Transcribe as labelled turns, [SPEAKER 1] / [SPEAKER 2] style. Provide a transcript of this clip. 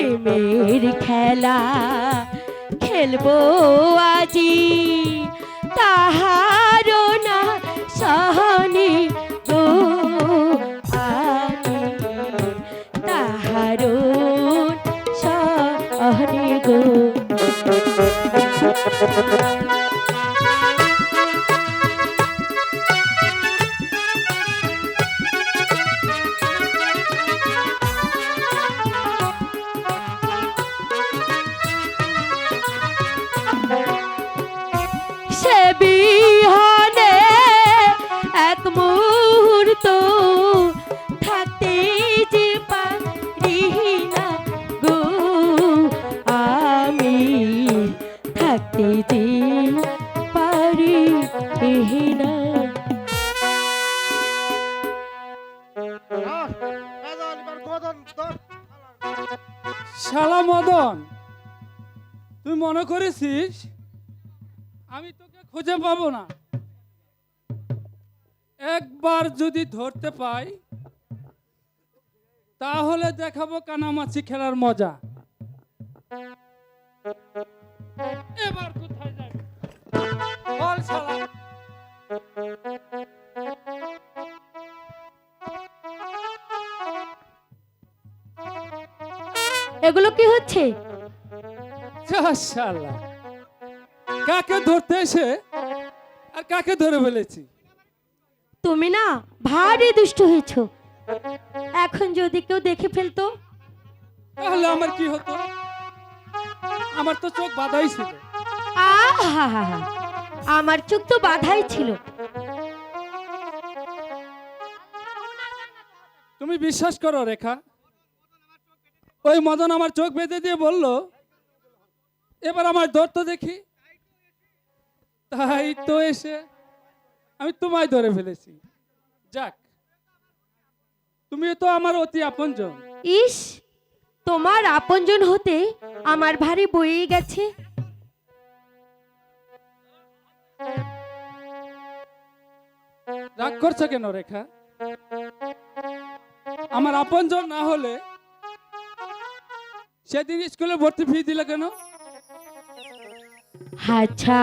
[SPEAKER 1] প্রেমের খেলা খেলব আজি। বিহনে এক মুহূর্ত থাকতে যে পারি না গো আমি থাকতে যে পারি না।
[SPEAKER 2] শালা মদন, তুই মনে করেছিস আমি তোকে খুঁজে পাবো না। একবার যদি ধরতে পাই তাহলে দেখাবো কানামাছি খেলার মজা। এবার কোথায় যাবি? বল শালা।
[SPEAKER 1] এগুলো কি হচ্ছে?
[SPEAKER 2] শালা। কাকে ধরতে এসে আর কাকে ধরে ফেলেছি?
[SPEAKER 1] তুমি না ভারী দুষ্ট হয়েছ। এখন যদি কেউ দেখে ফেলতো?
[SPEAKER 2] তাহলে আমার কি হতো? আমার তো চোখ বাধাই ছিল।
[SPEAKER 1] আহা আমার চোখ তো বাধাই ছিল।
[SPEAKER 2] তুমি বিশ্বাস করো রেখা? ওই মদন আমার চোখ বেঁধে দিয়ে বলল এবার আমার ধর তো দেখি। তাই তো এসে আমি তোমায় ধরে ফেলেছি। যাক তুমি তো আমার অতি আপনজন।
[SPEAKER 1] ইস তোমার আপনজন হতে আমার ভারী বয়ে গেছে।
[SPEAKER 2] রাগ করছ কেন রেখা? আমার আপনজন না হলে সেদিন স্কুলে ভর্তি ফি দিলে কেন?
[SPEAKER 1] আচ্ছা।